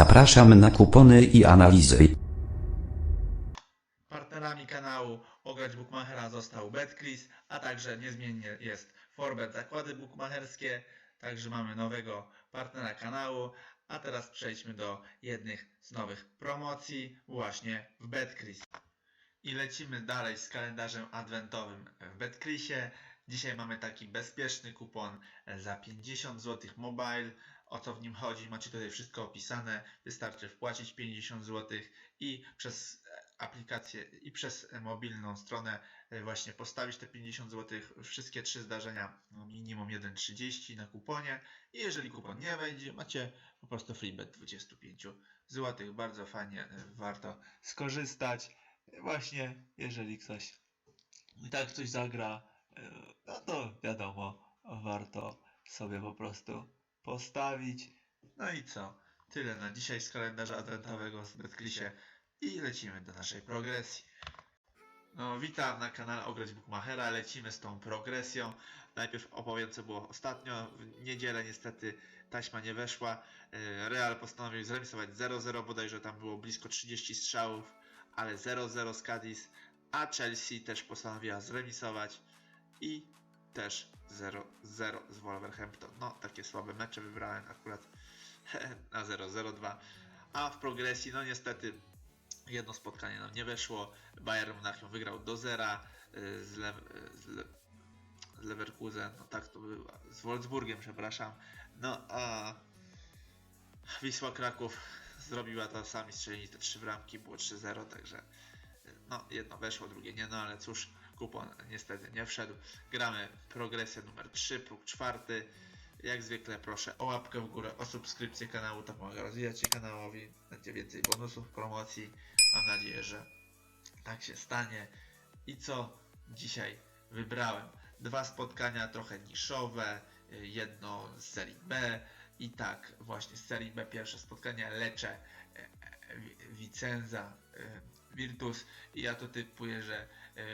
Zapraszam na kupony i analizy. Partnerami kanału Ograć Bookmachera został BetCris, a także niezmiennie jest Forbet Zakłady Bookmacherskie. Także mamy nowego partnera kanału. A teraz przejdźmy do jednych z nowych promocji właśnie w BetCris. I lecimy dalej z kalendarzem adwentowym w BetCrisie. Dzisiaj mamy taki bezpieczny kupon za 50 zł mobile. O co w nim chodzi? Macie tutaj wszystko opisane. Wystarczy wpłacić 50 zł i przez aplikację i przez mobilną stronę e, właśnie postawić te 50 zł. Wszystkie trzy zdarzenia no minimum 1,30 na kuponie. I jeżeli kupon nie wejdzie, macie po prostu freebet 25 zł. Bardzo fajnie, e, warto skorzystać. Właśnie, jeżeli ktoś tak coś zagra, e, no to wiadomo, warto sobie po prostu postawić. No i co? Tyle na dzisiaj z kalendarza adwentowego z Betclisie i lecimy do naszej progresji. No, witam na kanale Ograć Bookmachera. Lecimy z tą progresją. Najpierw opowiem, co było ostatnio. W niedzielę niestety taśma nie weszła. E, Real postanowił zremisować 0-0, bodajże tam było blisko 30 strzałów, ale 0-0 z Cadiz, a Chelsea też postanowiła zremisować i też 0-0 z Wolverhampton. No, takie słabe mecze wybrałem akurat na 0-0-2. A w progresji, no niestety, jedno spotkanie nam nie weszło. Bayern Monachium wygrał do zera y, z, Le z, Le z Leverkusen, no tak to było, z Wolfsburgiem, przepraszam. No a Wisła Kraków zrobiła to sami, strzelili te trzy bramki, było 3-0, także y, no jedno weszło, drugie nie, no ale cóż, kupon niestety nie wszedł. Gramy progresję numer 3, próg czwarty. Jak zwykle proszę o łapkę w górę, o subskrypcję kanału, to pomaga rozwijać się kanałowi. Będzie więcej bonusów, promocji. Mam nadzieję, że tak się stanie. I co dzisiaj wybrałem? Dwa spotkania trochę niszowe, jedno z serii B. I tak, właśnie z serii B pierwsze spotkanie Lecze, e, e, Vicenza, e, Virtus. I ja to typuję, że e,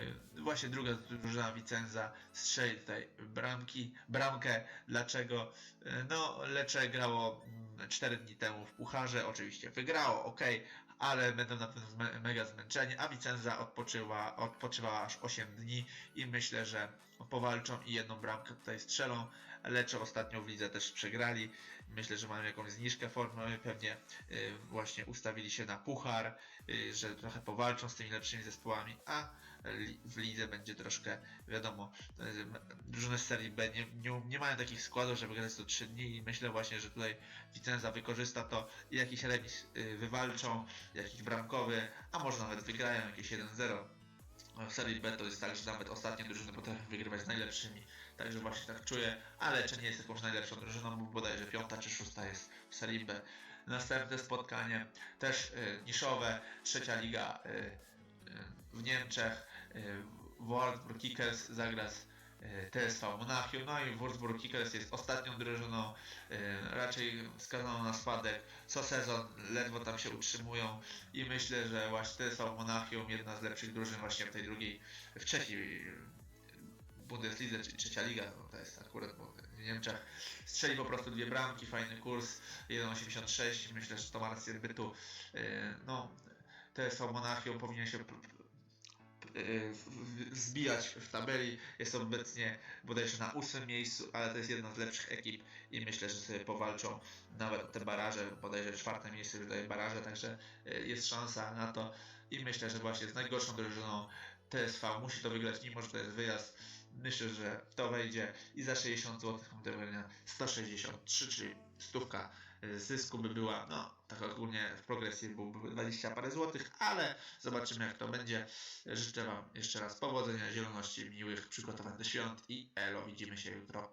właśnie druga drużyna Vicenza strzeli tutaj bramki, bramkę. Dlaczego? E, No, Lecze grało 4 dni temu w Pucharze, oczywiście wygrało, ok, ale będą na pewno mega zmęczeni, a Vicenza odpoczywa, odpoczywała aż 8 dni i myślę, że powalczą i jedną bramkę tutaj strzelą. Lecze ostatnio w lidze też przegrali. Myślę, że mają jakąś zniżkę formy, pewnie y, właśnie ustawili się na puchar, y, że trochę powalczą z tymi lepszymi zespołami, a w lidze będzie troszkę, wiadomo, y, drużyny serii B nie, nie, nie mają takich składów, żeby grać to 3 dni i myślę właśnie, że tutaj Vicenza wykorzysta to i jakiś remis y, wywalczą, jakiś bramkowy, a może nawet wygrają jakieś 1-0. W serii B to jest tak, że nawet ostatnie drużyny potrafią wygrywać z najlepszymi, także właśnie tak czuję, ale jeszcze nie jest jakąś najlepszą drużyną, bo bodajże piąta czy szósta jest w serii B. Następne spotkanie, też y, niszowe, trzecia liga y, y, w Niemczech, y, Wolfsburg Kickers zagra z TSV Monachium, no i Wolfsburg Kickers jest ostatnią drużyną, y, raczej skazaną na spadek, co sezon ledwo tam się utrzymują, i myślę, że właśnie TSV Monachium, jedna z lepszych drużyn właśnie w tej drugiej, w trzeciej Bundeslidze, czyli trzecia liga, no to jest akurat w Niemczech, strzeli po prostu dwie bramki, fajny kurs, 1,86, myślę, że to ma rację bytu, no, TSV Monachium powinien się zbijać w tabeli, jest obecnie bodajże na ósmym miejscu, ale to jest jedna z lepszych ekip i myślę, że sobie powalczą nawet te baraże, bodajże czwarte miejsce już baraże, także y, jest szansa na to i myślę, że właśnie z najgorszą drużyną TSV musi to wygrać, mimo że to jest wyjazd. Myślę, że w to wejdzie i za 60 zł wygrania 163, czyli stówka y, zysku by była, no tak ogólnie w progresji byłoby 20 parę złotych, ale zobaczymy jak to będzie. Życzę Wam jeszcze raz powodzenia, zieloności, miłych przygotowań do świąt i elo, widzimy się jutro.